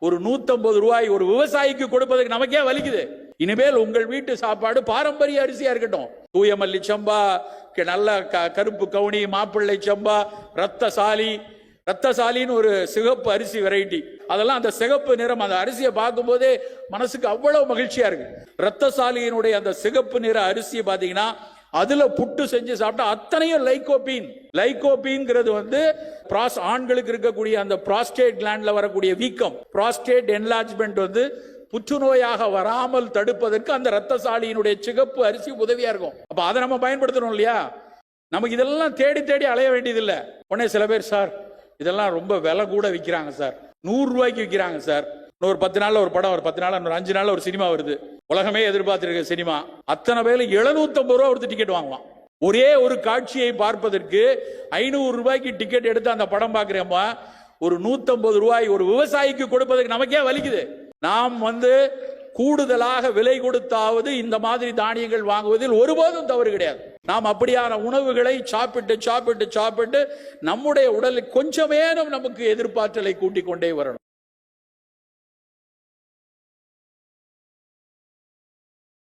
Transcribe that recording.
ஒரு நூத்தம்பது ரூபாய் ஒரு விவசாயிக்கு கொடுப்பதற்கு நமக்கே வலிக்குது. இனிமேல் உங்கள் வீட்டு சாப்பாடு பாரம்பரிய அரிசியா இருக்கட்டும். தூய மல்லி சம்பா க- நல்ல க- கருப்பு கவுனி மாப்பிள்ளை சம்பா ரத்தசாலி ரத்தசாலின்னு ஒரு சிகப்பு அரிசி வெரைட்டி அதெல்லாம் அந்த சிகப்பு நிறம் அந்த அரிசியை பார்க்கும்போதே மனசுக்கு அவ்வளவு மகிழ்ச்சியா இருக்கு. ரத்தசாலியினுடைய அந்த சிகப்பு நிற அரிசியை பார்த்தீங்கன்னா அதுல புட்டு செஞ்சு சாப்பிட்டா அத்தனையும் லைகோபீன். லைகோபீன்ங்கிறது வந்து பிராஸ் ஆண்களுக்கு இருக்கக்கூடிய அந்த ப்ராஸ்டேட் கிளாண்ட்ல வரக்கூடிய வீக்கம். ப்ராஸ்டேட் என்லார்ஜ்மெண்ட் வந்து புற்றுநோயாக வராமல் தடுப்பதற்கு அந்த ரத்தசாலியினுடைய சிகப்பு அரிசி உதவியா இருக்கும். அப்ப அதை நம்ம பயன்படுத்தணும் இல்லையா? நமக்கு இதெல்லாம் தேடி தேடி அலைய வேண்டியதில்லை. உடனே சில பேர் சார் இதெல்லாம் ரொம்ப விலை கூட விற்கிறாங்க சார். நூறு ரூபாய்க்கு விற்கிறாங்க சார். இன்னொரு பத்து நாள்ல ஒரு படம் ஒரு பத்து நாள் இன்னொரு அஞ்சு நாள்ல ஒரு சினிமா வருது. உலகமே எதிர்பார்த்திருக்க சினிமா. அத்தனை பேர்ல எழுநூத்தம்பது ரூபா கொடுத்து டிக்கெட் வாங்குவான். ஒரே ஒரு காட்சியை பார்ப்பதற்கு ஐநூறு ரூபாய்க்கு டிக்கெட் எடுத்து அந்த படம் பார்க்கிறேம்மா. ஒரு நூத்தம்பது ரூபாய் ஒரு விவசாயிக்கு கொடுப்பதற்கு நமக்கே வலிக்குது. நாம் வந்து கூடுதலாக விலை கொடுத்தாவது இந்த மாதிரி தானியங்கள் வாங்குவதில் ஒருபோதும் தவறு கிடையாது. நாம் அப்படியான உணவுகளை சாப்பிட்டு சாப்பிட்டு சாப்பிட்டு நம்முடைய உடலில் கொஞ்சமேனும் நமக்கு எதிர்பார்த்தலை கூட்டிக் கொண்டே வரணும்.